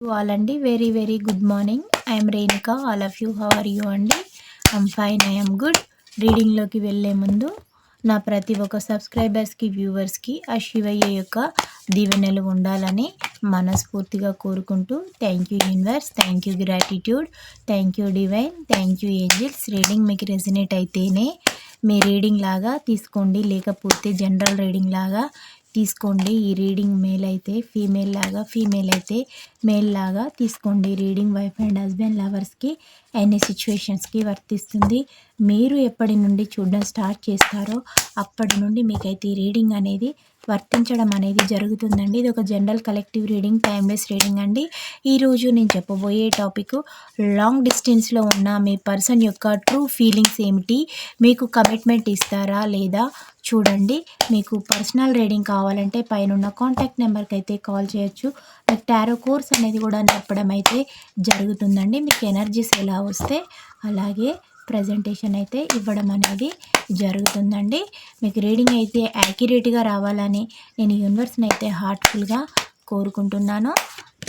All అండి very very good morning I'm Renuka all of you how are you అండి I'm fine I'm good రీడింగ్లోకి వెళ్ళే ముందు నా ప్రతి ఒక్క సబ్స్క్రైబర్స్కి వ్యూవర్స్కి ఆ శివయ్య యొక్క దీవెనలు ఉండాలని మనస్ఫూర్తిగా కోరుకుంటూ thank you universe thank you gratitude thank you divine thank you angels reading మీకు రెసినేట్ అయితేనే మీ రీడింగ్ లాగా తీసుకోండి. లేకపోతే జనరల్ రీడింగ్ లాగా తీసుకోండి. ఈ రీడింగ్ మేల్ అయితే ఫీమేల్ లాగా ఫీమేల్ అయితే మేల్ లాగా తీసుకోండి. రీడింగ్ వైఫ్ అండ్ హస్బెండ్ లవర్స్కి ఎన్ని సిచ్యువేషన్స్కి వర్తిస్తుంది. మీరు ఎప్పటి నుండి చూడడం స్టార్ట్ చేస్తారో అప్పటి నుండి మీకైతే ఈ రీడింగ్ అనేది వర్తించడం అనేది జరుగుతుందండి. ఇది ఒక general collective reading timeless reading అండి. ఈరోజు నేను చెప్పబోయే టాపిక్ లాంగ్ డిస్టెన్స్లో ఉన్న మీ పర్సన్ యొక్క ట్రూ ఫీలింగ్స్ ఏమిటి? మీకు కమిట్మెంట్ ఇస్తారా లేదా? చూడండి. మీకు పర్సనల్ రీడింగ్ కావాలంటే పైన కాంటాక్ట్ నెంబర్కి అయితే కాల్ చేయొచ్చు. మీకు టారో కోర్స్ అనేది కూడా నేర్పడం అయితే జరుగుతుందండి. మీకు ఎనర్జీస్ ఎలా వస్తే అలాగే ప్రజెంటేషన్ అయితే ఇవ్వడం అనేది జరుగుతుందండి. మీకు రీడింగ్ అయితే యాక్యురేట్గా రావాలని నేను యూనివర్స్ని అయితే హార్ట్ఫుల్గా కోరుకుంటున్నాను.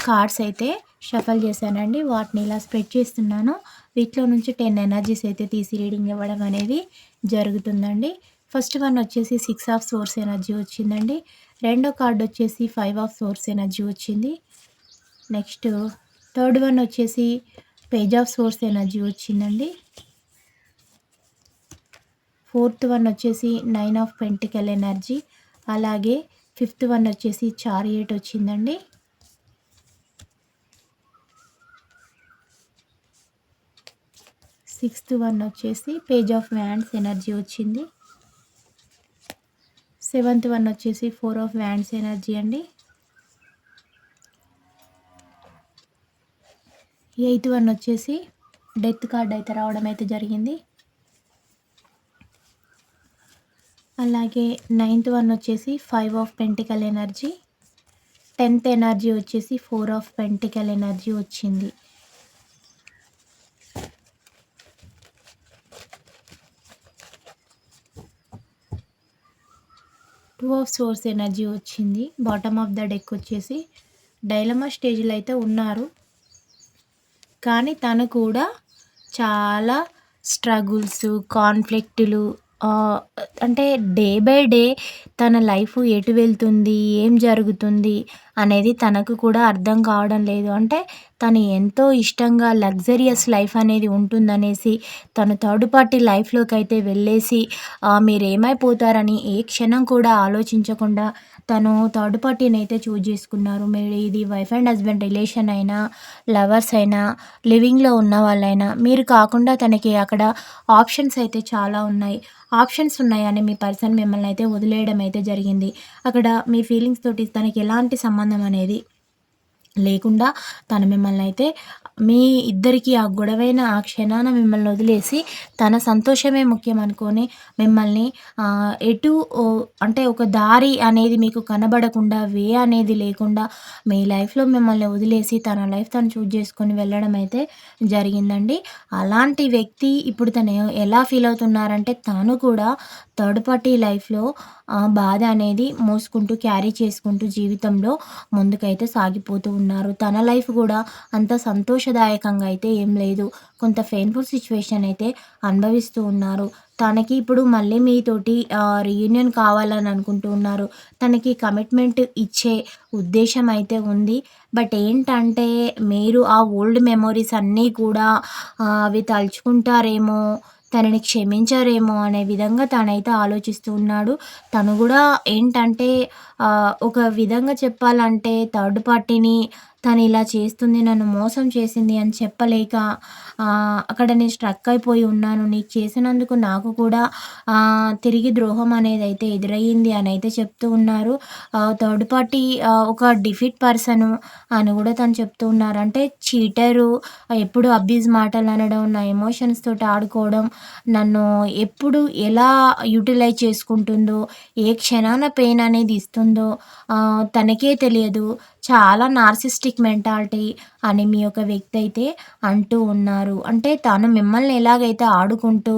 కార్డ్స్ అయితే షఫల్ చేశానండి. వాటిని ఇలా స్ప్రెడ్ చేస్తున్నాను. వీటిలో నుంచి టెన్ ఎనర్జీస్ అయితే తీసి రీడింగ్ ఇవ్వడం అనేది జరుగుతుందండి. ఫస్ట్ వన్ వచ్చేసి సిక్స్ ఆఫ్ సోర్స్ ఎనర్జీ వచ్చిందండి. రెండో కార్డ్ వచ్చేసి ఫైవ్ ఆఫ్ సోర్స్ ఎనర్జీ వచ్చింది. నెక్స్ట్ థర్డ్ వన్ వచ్చేసి పేజ్ ఆఫ్ సోర్స్ ఎనర్జీ వచ్చిందండి. ఫోర్త్ వన్ వచ్చేసి నైన్ ఆఫ్ పెంటికల్ ఎనర్జీ. అలాగే ఫిఫ్త్ వన్ వచ్చేసి చారియట్ వచ్చిందండి. సిక్స్త్ వన్ వచ్చేసి పేజ్ ఆఫ్ వ్యాండ్స్ ఎనర్జీ వచ్చింది. సెవెంత్ వన్ వచ్చేసి ఫోర్ ఆఫ్ వ్యాండ్స్ ఎనర్జీ అండి. ఎయిత్ వన్ వచ్చేసి డెత్ కార్డ్ అయితే రావడం అయితే జరిగింది. అలాగే నైన్త్ వన్ వచ్చేసి five of pentacles energy. Tenth energy వచ్చేసి ఫోర్ ఆఫ్ పెంటికల్ ఎనర్జీ వచ్చింది. టూ ఆఫ్ సోర్స్ ఎనర్జీ వచ్చింది. బాటమ్ ఆఫ్ ద డెక్ వచ్చేసి డైలమా స్టేజ్లో అయితే ఉన్నారు. కానీ తను కూడా చాలా స్ట్రగుల్స్ కాన్ఫ్లిక్టులు అంటే డే బై డే తన లైఫ్ ఎటు వెళ్తుంది ఏం జరుగుతుంది అనేది తనకు కూడా అర్థం కావడం లేదు. అంటే తను ఎంతో ఇష్టంగా లగ్జరియస్ లైఫ్ అనేది ఉంటుందనేసి తను థర్డ్ పార్టీ లైఫ్లోకి అయితే వెళ్ళేసి మీరు ఏమైపోతారని ఏ క్షణం కూడా ఆలోచించకుండా తను థర్డ్ పార్టీని అయితే చూజ్ చేసుకున్నారు. మీరు ఇది వైఫ్ అండ్ హస్బెండ్ రిలేషన్ అయినా లవర్స్ అయినా లివింగ్లో ఉన్న వాళ్ళైనా మీరు కాకుండా తనకి అక్కడ ఆప్షన్స్ అయితే చాలా ఉన్నాయి. ఆప్షన్స్ ఉన్నాయని మీ పర్సన్ మిమ్మల్ని అయితే వదిలేయడం అయితే జరిగింది. అక్కడ మీ ఫీలింగ్స్ తోటి తనకి ఎలాంటి సంబంధం అనేది లేకుండా తను మిమ్మల్ని అయితే మీ ఇద్దరికి ఆ గొడవైన ఆ క్షణాన మిమ్మల్ని వదిలేసి తన సంతోషమే ముఖ్యం అనుకొని మిమ్మల్ని ఎటు అంటే ఒక దారి అనేది మీకు కనబడకుండా వే అనేది లేకుండా మీ లైఫ్లో మిమ్మల్ని వదిలేసి తన లైఫ్ తను చూజ్ చేసుకొని వెళ్ళడం అయితే జరిగిందండి. అలాంటి వ్యక్తి ఇప్పుడు తను ఎలా ఫీల్ అవుతున్నారంటే తను కూడా థర్డ్ పార్టీ లైఫ్లో బాధ అనేది మోసుకుంటూ క్యారీ చేసుకుంటూ జీవితంలో ముందుకైతే సాగిపోతూ ఉన్నారు. తన లైఫ్ కూడా అంత సంతోషదాయకంగా అయితే ఏం లేదు. కొంత పెయిన్ఫుల్ సిచ్యువేషన్ అయితే అనుభవిస్తూ ఉన్నారు. తనకి ఇప్పుడు మళ్ళీ మీతోటి రీయూనియన్ కావాలని అనుకుంటూ ఉన్నారు. తనకి కమిట్మెంట్ ఇచ్చే ఉద్దేశం అయితే ఉంది. బట్ ఏంటంటే మీరు ఆ ఓల్డ్ మెమొరీస్ అన్నీ కూడా అవి తలుచుకుంటారేమో తనని క్షమించారేమో అనే విధంగా తనైతే ఆలోచిస్తూ ఉన్నాడు. తను కూడా ఏంటంటే ఒక విధంగా చెప్పాలంటే థర్డ్ పార్టీని తను ఇలా చేస్తుంది నన్ను మోసం చేసింది అని చెప్పలేక అక్కడ నేను స్ట్రక్ అయిపోయి ఉన్నాను. నీకు చేసినందుకు నాకు కూడా తిరిగి ద్రోహం అనేది అయితే ఎదురయ్యింది అని అయితే చెప్తూ ఉన్నారు. థర్డ్ పార్టీ ఒక డిఫిట్ పర్సను అని కూడా తను చెప్తూ ఉన్నారు. అంటే చీటరు ఎప్పుడు అబ్యూజ్ మాటలు అనడం నా ఎమోషన్స్ తోటి ఆడుకోవడం నన్ను ఎప్పుడు ఎలా యూటిలైజ్ చేసుకుంటుందో ఏ క్షణాన పెయిన్ అనేది ఇస్తుంది తనకే తెలియదు. చాలా నార్సిస్టిక్ మెంటాలిటీ అని మీ యొక్క వ్యక్తి అయితే అంటూ ఉన్నారు. అంటే తను మిమ్మల్ని ఎలాగైతే ఆడుకుంటూ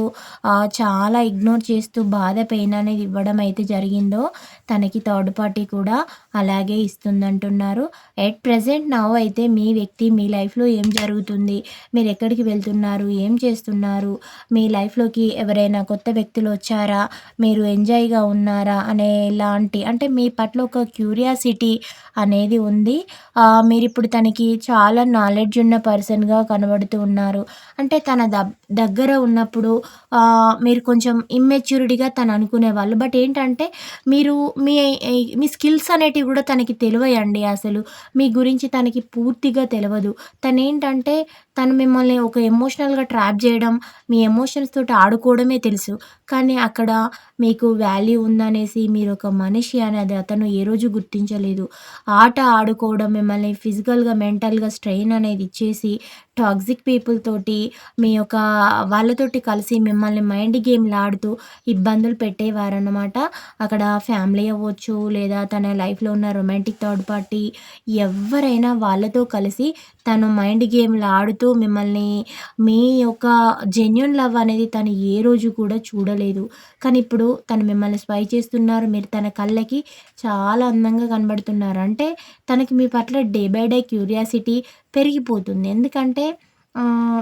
చాలా ఇగ్నోర్ చేస్తూ బాధ పెయిన్ అనేది ఇవ్వడం అయితే జరిగిందో తనకి థర్డ్ పార్టీ కూడా అలాగే ఇస్తుందంటున్నారు. ఎట్ ప్రజెంట్ నవ్ అయితే మీ వ్యక్తి మీ లైఫ్లో ఏం జరుగుతుంది? మీరు ఎక్కడికి వెళ్తున్నారు? ఏం చేస్తున్నారు? మీ లైఫ్లోకి ఎవరైనా కొత్త వ్యక్తులు వచ్చారా? మీరు ఎంజాయ్గా ఉన్నారా? అనే లాంటి అంటే మీ పట్ల ఒక క్యూరియాసిటీ అనేది ఉంది. మీరు ఇప్పుడు తనకి చాలా నాలెడ్జ్ ఉన్న పర్సన్గా కనబడుతూ ఉన్నారు. అంటే తన ద దగ్గర ఉన్నప్పుడు మీరు కొంచెం ఇమ్మెచ్యూరిటీగా తను అనుకునేవాళ్ళు బట్ ఏంటంటే మీరు మీ మీ స్కిల్స్ అనేటివి కూడా తనకి తెలివయండి అసలు. మీ గురించి తనకి పూర్తిగా తెలియదు తను ఏంటంటే తను మిమ్మల్ని ఒక ఎమోషనల్గా ట్రాప్ చేయడం మీ ఎమోషన్స్ తోటి ఆడుకోవడమే తెలుసు. కానీ అక్కడ మీకు వాల్యూ ఉందనేసి మీరు ఒక మనిషి అనేది అతను ఏ రోజు గుర్తించలేదు. ఆట ఆడుకోవడం మిమ్మల్ని ఫిజికల్గా మెంటల్గా స్ట్రెయిన్ అనేది ఇచ్చేసి టాక్సిక్ పీపుల్ తోటి మీ యొక్క వాళ్ళతోటి కలిసి మిమ్మల్ని మైండ్ గేమ్లు ఆడుతూ ఇబ్బందులు పెట్టేవారనమాట అక్కడ ఫ్యామిలీ అవ్వచ్చు లేదా తన లైఫ్లో ఉన్న రొమాంటిక్ థర్డ్ పార్టీ ఎవరైనా వాళ్ళతో కలిసి తను మైండ్ గేమ్లు ఆడుతూ మిమ్మల్ని మీ యొక్క జెన్యున్ లవ్ అనేది తను ఏ రోజు కూడా చూడలేదు. కానీ ఇప్పుడు తను మిమ్మల్ని స్పై చేస్తున్నారు. మీరు తన కళ్ళకి చాలా అందంగా కనబడుతున్నారు. అంటే తనకి మీ పట్ల డే బై డే క్యూరియాసిటీ పెరిగిపోతుంది. ఎందుకంటే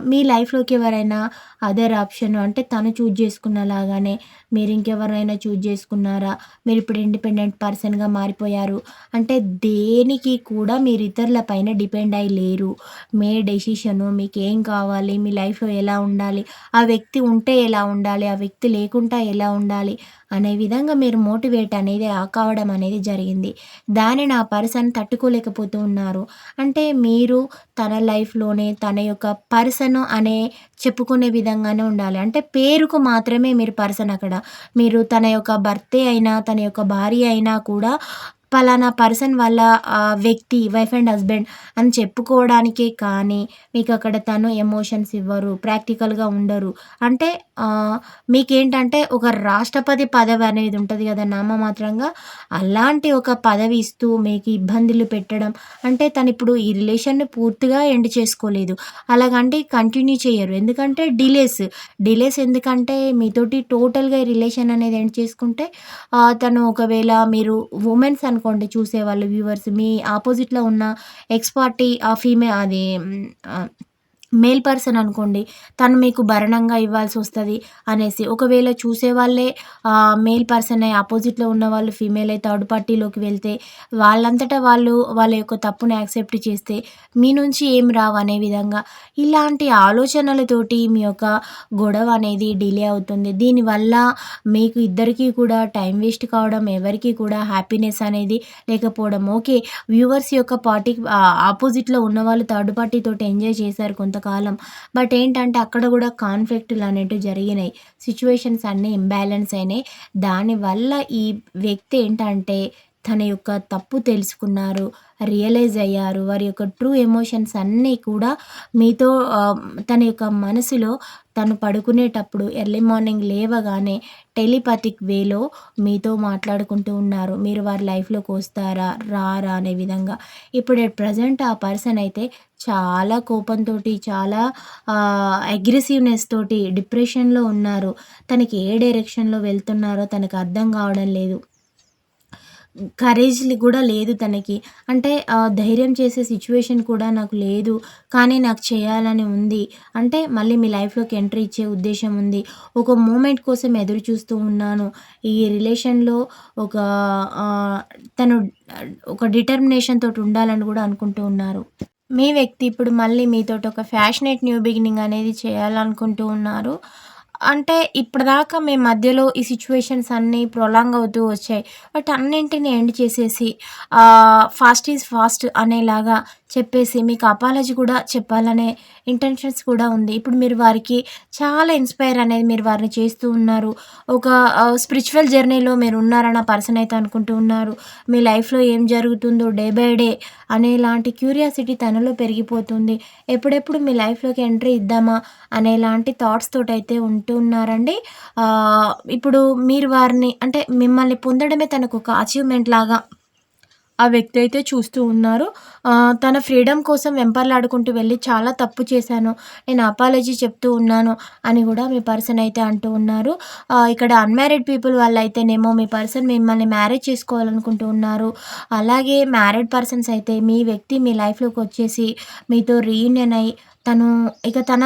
మీ లైఫ్లోకి ఎవరైనా అదర్ ఆప్షన్ అంటే తను చూజ్ చేసుకున్నలాగానే మీరు ఇంకెవరైనా చూజ్ చేసుకున్నారా? మీరు ఇప్పుడు ఇండిపెండెంట్ పర్సన్గా మారిపోయారు. అంటే దేనికి కూడా మీరు ఇతరుల పైన డిపెండ్ అయి లేరు. మీ డెసిషను మీకు ఏం కావాలి మీ లైఫ్లో ఎలా ఉండాలి ఆ వ్యక్తి ఉంటే ఎలా ఉండాలి ఆ వ్యక్తి లేకుండా ఎలా ఉండాలి అనే విధంగా మీరు మోటివేట్ అనేది కావడం అనేది జరిగింది. దానిని ఆ పర్సన్ తట్టుకోలేకపోతూ ఉన్నారు. అంటే మీరు తన లైఫ్లోనే తన యొక్క పర్సన్ అనే చెప్పుకునే విధంగానే ఉండాలి. అంటే పేరుకు మాత్రమే మీరు పర్సన్ అక్కడ. మీరు తన యొక్క భర్తే అయినా తన యొక్క భార్య అయినా కూడా పలానా పర్సన్ వాళ్ళ వ్యక్తి వైఫ్ అండ్ హస్బెండ్ అని చెప్పుకోవడానికే కానీ మీకు అక్కడ తను ఎమోషన్స్ ఇవ్వరు ప్రాక్టికల్గా ఉండరు. అంటే మీకేంటంటే ఒక రాష్ట్రపతి పదవి అనేది ఉంటుంది కదా నామమాత్రంగా అలాంటి ఒక పదవి ఇస్తూ మీకు ఇబ్బందులు పెట్టడం అంటే తను ఇప్పుడు ఈ రిలేషన్ని పూర్తిగా ఎండ్ చేసుకోలేదు. అలాగంటే కంటిన్యూ చేయరు. ఎందుకంటే డిలేస్ డిలేస్ ఎందుకంటే మీతోటి టోటల్గా రిలేషన్ అనేది ఎండ్ చేసుకుంటే తను ఒకవేళ మీరు ఉమెన్స్ అని అనుకోండి చూసేవాళ్ళు వ్యూవర్స్ మీ ఆపోజిట్లో ఉన్న ఎక్స్ పార్టీ ఆ ఫీమే అది మేల్ పర్సన్ అనుకోండి తను మీకు భరణంగా ఇవ్వాల్సి వస్తుంది అనేసి. ఒకవేళ చూసే వాళ్ళే మేల్ పర్సన్ అయి ఆపోజిట్లో ఉన్న వాళ్ళు ఫీమేల్ అయితే థర్డ్ పార్టీలోకి వెళ్తే వాళ్ళంతటా వాళ్ళు వాళ్ళ యొక్క తప్పును యాక్సెప్ట్ చేస్తే మీ నుంచి ఏం రావు అనే విధంగా. ఇలాంటి ఆలోచనలతోటి మీ యొక్క గొడవ అనేది డిలే అవుతుంది. దీనివల్ల మీకు ఇద్దరికీ కూడా టైం వేస్ట్ కావడం ఎవరికి కూడా హ్యాపీనెస్ అనేది లేకపోవడం. ఓకే వ్యూవర్స్ యొక్క పార్టీ ఆపోజిట్లో ఉన్న వాళ్ళు థర్డ్ పార్టీతోటి ఎంజాయ్ చేశారు కొంత కొంతకాలం. బట్ ఏంటంటే అక్కడ కూడా కాన్ఫ్లిక్ట్లు అనేటివి జరిగినాయి. సిచ్యువేషన్స్ అన్నీ ఇంబ్యాలెన్స్ అయినాయి. దానివల్ల ఈ వ్యక్తి ఏంటంటే తన యొక్క తప్పు తెలుసుకున్నారు రియలైజ్ అయ్యారు. వారి యొక్క ట్రూ ఎమోషన్స్ అన్నీ కూడా మీతో తన యొక్క మనసులో తను పడుకునేటప్పుడు ఎర్లీ మార్నింగ్ లేవగానే టెలిపతిక్ వేలో మీతో మాట్లాడుకుంటూ ఉన్నారు. మీరు వారి లైఫ్లోకి వస్తారా రారా అనే విధంగా. ఇప్పుడు ప్రజెంట్ ఆ పర్సన్ అయితే చాలా కోపంతో చాలా అగ్రెసివ్నెస్ తోటి డిప్రెషన్లో ఉన్నారు. తనకి ఏ డైరెక్షన్లో వెళ్తున్నారో తనకు అర్థం కావడం లేదు. కరేజ్ కూడా లేదు తనకి. అంటే ధైర్యం చేసే సిచ్యువేషన్ కూడా నాకు లేదు. కానీ నాకు చేయాలని ఉంది. అంటే మళ్ళీ మీ లైఫ్లోకి ఎంట్రీ ఇచ్చే ఉద్దేశం ఉంది. ఒక మూమెంట్ కోసం ఎదురు చూస్తూ ఉన్నాను. ఈ రిలేషన్లో ఒక తను ఒక డిటర్మినేషన్ తోటి ఉండాలని కూడా అనుకుంటూ ఉన్నారు. మీ వ్యక్తి ఇప్పుడు మళ్ళీ మీతో ఒక ఫ్యాషనేట్ న్యూ బిగినింగ్ అనేది చేయాలనుకుంటూ ఉన్నారు. అంటే ఇప్పటిదాకా మీ మధ్యలో ఈ సిచ్యువేషన్స్ అన్నీ ప్రొలాంగ్ అవుతూ వచ్చాయి. బట్ అన్నింటిని ఎండ్ చేసేసి ఫాస్ట్ ఈజ్ ఫాస్ట్ అనేలాగా చెప్పేసి మీకు అపాలజీ కూడా చెప్పాలనే ఇంటెన్షన్స్ కూడా ఉంది. ఇప్పుడు మీరు వారికి చాలా ఇన్స్పైర్ అనేది మీరు వారిని చేస్తూ ఉన్నారు. ఒక స్పిరిచువల్ జర్నీలో మీరు ఉన్నారన్న పర్సన్ అయితే అనుకుంటూ ఉన్నారు. మీ లైఫ్లో ఏం జరుగుతుందో డే బై డే అనేలాంటి క్యూరియాసిటీ తనలో పెరిగిపోతుంది. ఎప్పుడెప్పుడు మీ లైఫ్లోకి ఎంట్రీ ఇద్దామా అనేలాంటి థాట్స్ తోటైతే అయితే ఉంటూ ఉన్నారండి. ఇప్పుడు మీరు వారిని అంటే మిమ్మల్ని పొందడమే తనకు ఒక అచీవ్మెంట్ లాగా ఆ వ్యక్తి అయితే చూస్తూ ఉన్నారు. తన ఫ్రీడమ్ కోసం వెంపర్లాడుకుంటూ వెళ్ళి చాలా తప్పు చేశాను. నేను అపాలజీ చెప్తూ ఉన్నాను అని కూడా మీ పర్సన్ అయితే అంటూ ఉన్నారు. ఇక్కడ అన్మ్యారీడ్ పీపుల్ వాళ్ళు అయితేనేమో మీ పర్సన్ మిమ్మల్ని మ్యారేజ్ చేసుకోవాలనుకుంటూ ఉన్నారు. అలాగే మ్యారీడ్ పర్సన్స్ అయితే మీ వ్యక్తి మీ లైఫ్లోకి వచ్చేసి మీతో రీయూనియన్ అయ్యి తను ఇక తన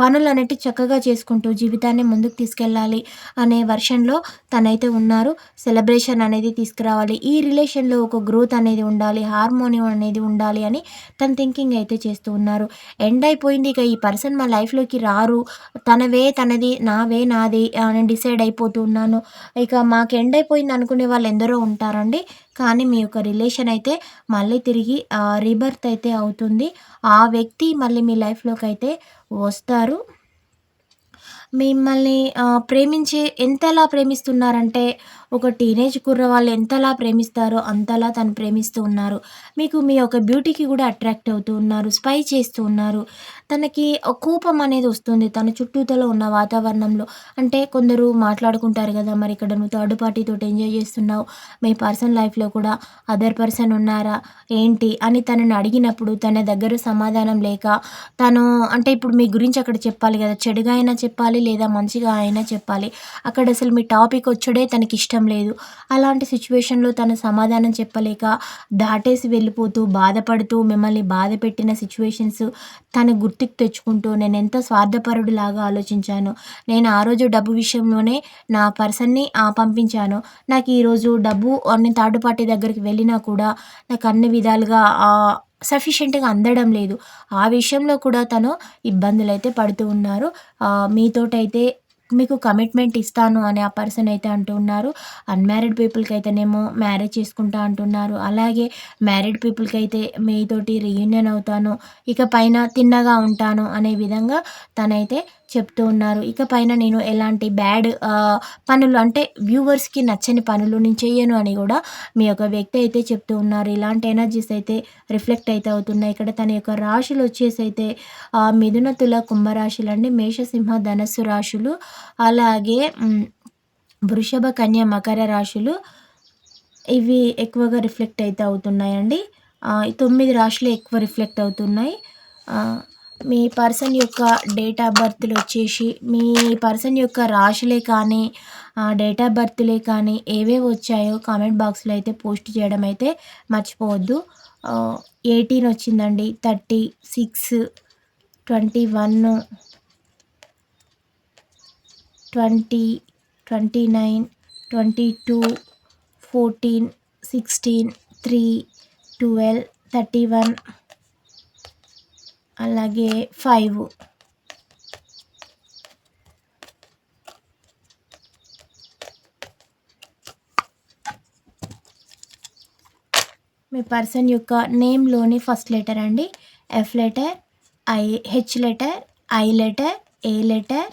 పనులు అనేవి చక్కగా చేసుకుంటూ జీవితాన్ని ముందుకు తీసుకెళ్ళాలి అనే వర్షన్లో తనైతే ఉన్నారు. సెలబ్రేషన్ అనేది తీసుకురావాలి. ఈ రిలేషన్లో ఒక గ్రోత్ అనేది ఉండాలి. హార్మోనియం అనేది ఉండాలి అని తన థింకింగ్ అయితే చేస్తూ ఉన్నారు. ఎండ్ అయిపోయింది ఇక ఈ పర్సన్ మా లైఫ్లోకి రారు. తనవే తనది నావే నాది నేను డిసైడ్ అయిపోతూ ఉన్నాను. ఇక మాకు ఎండ్ అయిపోయింది అనుకునే వాళ్ళు ఎందరో ఉంటారండి. కానీ మీ యొక్క రిలేషన్ అయితే మళ్ళీ తిరిగి రీబర్త్ అయితే అవుతుంది. ఆ వ్యక్తి మళ్ళీ మీ లైఫ్లోకి అయితే వస్తారు. మిమ్మల్ని ప్రేమించే ఎంతలా ప్రేమిస్తున్నారంటే ఒక టీనేజ్ కుర్రవాళ్ళు ఎంతలా ప్రేమిస్తారో అంతలా తను ప్రేమిస్తూ ఉన్నారు. మీకు మీ యొక్క బ్యూటీకి కూడా అట్రాక్ట్ అవుతూ ఉన్నారు స్పై చేస్తూ ఉన్నారు. తనకి కోపం అనేది వస్తుంది తన చుట్టూతలో ఉన్న వాతావరణంలో. అంటే కొందరు మాట్లాడుకుంటారు కదా మరి ఇక్కడ నువ్వు థర్డ్ పార్టీతో ఎంజాయ్ చేస్తున్నావు మీ పర్సన్ లైఫ్లో కూడా అదర్ పర్సన్ ఉన్నారా ఏంటి? అని తనని అడిగినప్పుడు తన దగ్గర సమాధానం లేక తను అంటే ఇప్పుడు మీ గురించి అక్కడ చెప్పాలి కదా చెడుగా అయినా చెప్పాలి లేదా మంచిగా అయినా చెప్పాలి. అక్కడ అసలు మీ టాపిక్ వచ్చడే తనకి ఇష్టం ఇష్టం లేదు. అలాంటి సిచ్యువేషన్లో తను సమాధానం చెప్పలేక దాటేసి వెళ్ళిపోతూ బాధపడుతూ మిమ్మల్ని బాధ పెట్టిన సిచ్యువేషన్స్ తను గుర్తుకు తెచ్చుకుంటూ నేను ఎంత స్వార్థపరుడు లాగా ఆలోచించాను. నేను ఆ రోజు డబ్బు విషయంలోనే నా పర్సన్ని పంపించాను. నాకు ఈరోజు డబ్బు అన్ని థర్డ్ పార్టీ దగ్గరికి వెళ్ళినా కూడా నాకు అన్ని విధాలుగా సఫిషియెంట్గా అందడం లేదు. ఆ విషయంలో కూడా తను ఇబ్బందులు అయితే పడుతూ ఉన్నారు. మీతోటైతే మీకు కమిట్మెంట్ ఇస్తాను అని ఆ పర్సన్ అయితే అంటున్నారు. అన్మ్యారీడ్ పీపుల్కి అయితేనేమో మ్యారేజ్ చేసుకుంటా అంటున్నారు. అలాగే మ్యారీడ్ పీపుల్కి అయితే మీతోటి రీయూనియన్ అవుతాను ఇక పైన తిన్నగా ఉంటాను అనే విధంగా తనైతే చెప్తూ ఉన్నారు. ఇక పైన నేను ఎలాంటి బ్యాడ్ పనులు అంటే వ్యూవర్స్కి నచ్చని పనులు నేను చెయ్యను అని కూడా మీ యొక్క వ్యక్తి అయితే చెప్తూ ఉన్నారు. ఇలాంటి ఎనర్జీస్ అయితే రిఫ్లెక్ట్ అయితే అవుతున్నాయి. ఇక్కడ తన యొక్క రాశులు వచ్చేసి అయితే మిథున తుల కుంభరాశులు అండి మేషసింహ ధనస్సు రాశులు అలాగే వృషభ కన్య మకర రాశులు ఇవి ఎక్కువగా రిఫ్లెక్ట్ అయితే అవుతున్నాయండి. తొమ్మిది రాశులు ఎక్కువ రిఫ్లెక్ట్ అవుతున్నాయి. మీ పర్సన్ యొక్క డేట్ ఆఫ్ బర్త్లు వచ్చేసి మీ పర్సన్ యొక్క రాశులే కానీ డేట్ ఆఫ్ బర్త్లే కానీ ఏవేవి వచ్చాయో కామెంట్ బాక్స్లో అయితే పోస్ట్ చేయడం అయితే మర్చిపోవద్దు. ఎయిటీన్ వచ్చిందండి. Thirty six twenty one twenty twenty nine twenty two fourteen sixteen three twelve thirty one. అలాగే ఫైవ్. మీ పర్సన్ యొక్క నేమ్లోని ఫస్ట్ లెటర్ అండి. F letter I H letter I letter A letter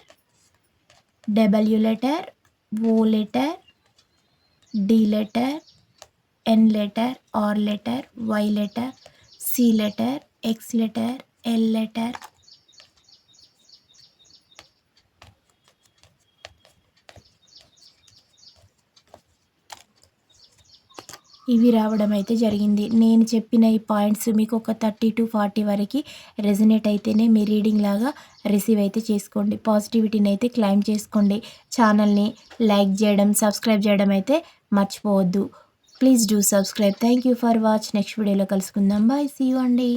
W letter O letter D letter N letter R letter Y letter C letter X letter L letter? ఇవి రావడం అయితే జరిగింది. నేను చెప్పిన ఈ పాయింట్స్ మీకు ఒక థర్టీ టు ఫార్టీ వరకు రెజినేట్ అయితేనే మీ రీడింగ్ లాగా రిసీవ్ అయితే చేసుకోండి. పాజిటివిటీని అయితే క్లైమ్ చేసుకోండి. ఛానల్ని లైక్ చేయడం సబ్స్క్రైబ్ చేయడం అయితే మర్చిపోవద్దు. Please do subscribe. Thank you for watch. Next వీడియోలో కలుసుకుందాం. బాయ్. సీ యూ అండి.